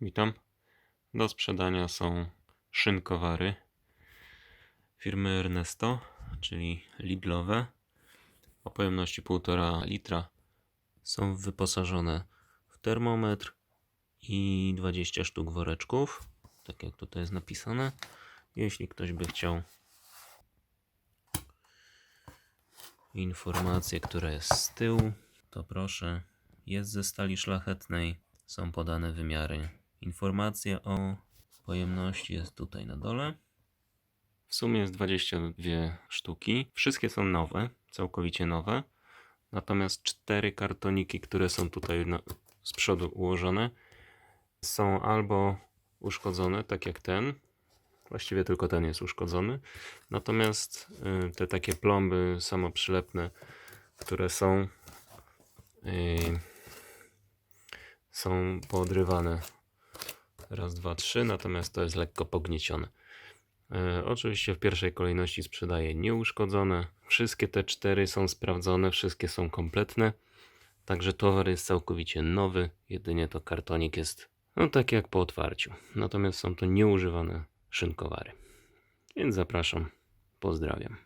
Witam. Do sprzedania są szynkowary firmy Ernesto, czyli Lidlowe o pojemności 1,5 litra. Są wyposażone w termometr i 20 sztuk woreczków, tak jak tutaj jest napisane. Jeśli ktoś by chciał informację, która jest z tyłu, to proszę. Jest ze stali szlachetnej, są podane wymiary. Informacja o pojemności jest tutaj na dole. W sumie jest 22 sztuki. Wszystkie są nowe, całkowicie nowe. Natomiast cztery kartoniki, które są tutaj na, z przodu ułożone, są albo uszkodzone, tak jak ten. Właściwie tylko ten jest uszkodzony. Natomiast y, te takie plomby samoprzylepne, które są, y, są poodrywane. Raz, dwa, trzy, natomiast to jest lekko pogniecione. E, oczywiście w pierwszej kolejności sprzedaję nieuszkodzone. Wszystkie te cztery są sprawdzone, wszystkie są kompletne. Także towar jest całkowicie nowy, jedynie to kartonik jest no tak jak po otwarciu. Natomiast są to nieużywane szynkowary. Więc zapraszam, pozdrawiam.